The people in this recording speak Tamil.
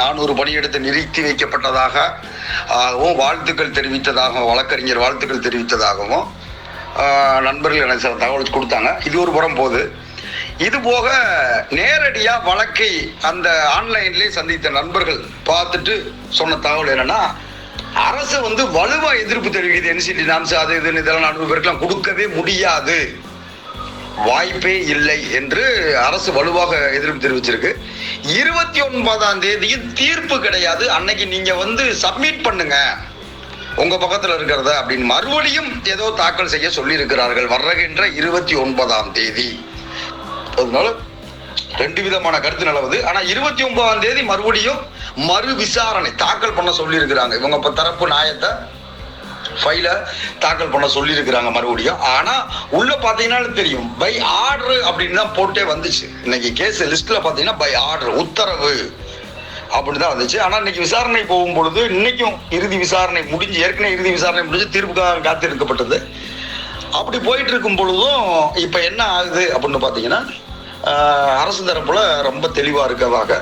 நானூறு பணியிடத்தை நிறுத்தி வைக்கப்பட்டதாக ஆகவும் வாழ்த்துக்கள் தெரிவித்ததாகவும் வழக்கறிஞர் வாழ்த்துக்கள் தெரிவித்ததாகவும் நண்பர்கள் எனக்கு சில தகவல் கொடுத்தாங்க. இது ஒரு புறம் போது இது போக நேரடியாக வழக்கை அந்த ஆன்லைன்லேயே சந்தித்த நண்பர்கள் பார்த்துட்டு சொன்ன தகவல் என்னன்னா அரசு வந்து வலுவாக எதிர்ப்பு தெரிவிக்குது என்சிடி நாம்ஸ் அது இதுன்னு இதெல்லாம் நானூறு கொடுக்கவே முடியாது. வாய்ப்பே இல்லை என்று அரசு வலுவாக எதிர்ப்பு தெரிவிச்சிருக்கு. இருபத்தி ஒன்பதாம் தேதியும் தீர்ப்பு கிடையாது. அன்னைக்கு நீங்க வந்து சப்மிட் பண்ணுங்க. உங்க பக்கத்துல இருக்கிறத அப்படின்னு மறுபடியும் ஏதோ தாக்கல் செய்ய சொல்லி இருக்கிறார்கள் வர்றகின்ற இருபத்தி ஒன்பதாம் தேதி. அதனால ரெண்டு விதமான கருத்து நிலவுது. ஆனா இருபத்தி ஒன்பதாம் தேதி மறுபடியும் மறு விசாரணை தாக்கல் பண்ண சொல்லி இருக்கிறாங்க இவங்க தரப்பு நியாயத்தை ஃபைலை தாக்கல் பண்ண சொல்லியிருக்கிறாங்க மறுபடியும். ஆனால் உள்ளே பாத்தீங்கன்னா தெரியும். பை ஆர்டர் அப்படின்னு தான் போட்டே வந்துச்சு. இன்னைக்கு கேஸ் லிஸ்ட்டில் பார்த்தீங்கன்னா பை ஆர்டர் உத்தரவு அப்படின்னு தான் வந்துச்சு. ஆனால் இன்னைக்கு விசாரணை போகும் பொழுது இன்னைக்கும் இறுதி விசாரணை முடிஞ்சு ஏற்கனவே இறுதி விசாரணை முடிஞ்சு தீர்ப்புக்காக காத்திருக்கப்பட்டது. அப்படி போயிட்டு இருக்கும் பொழுதும் இப்போ என்ன ஆகுது அப்படின்னு பார்த்தீங்கன்னா அரசு தரப்புல ரொம்ப தெளிவாக இருக்கதாக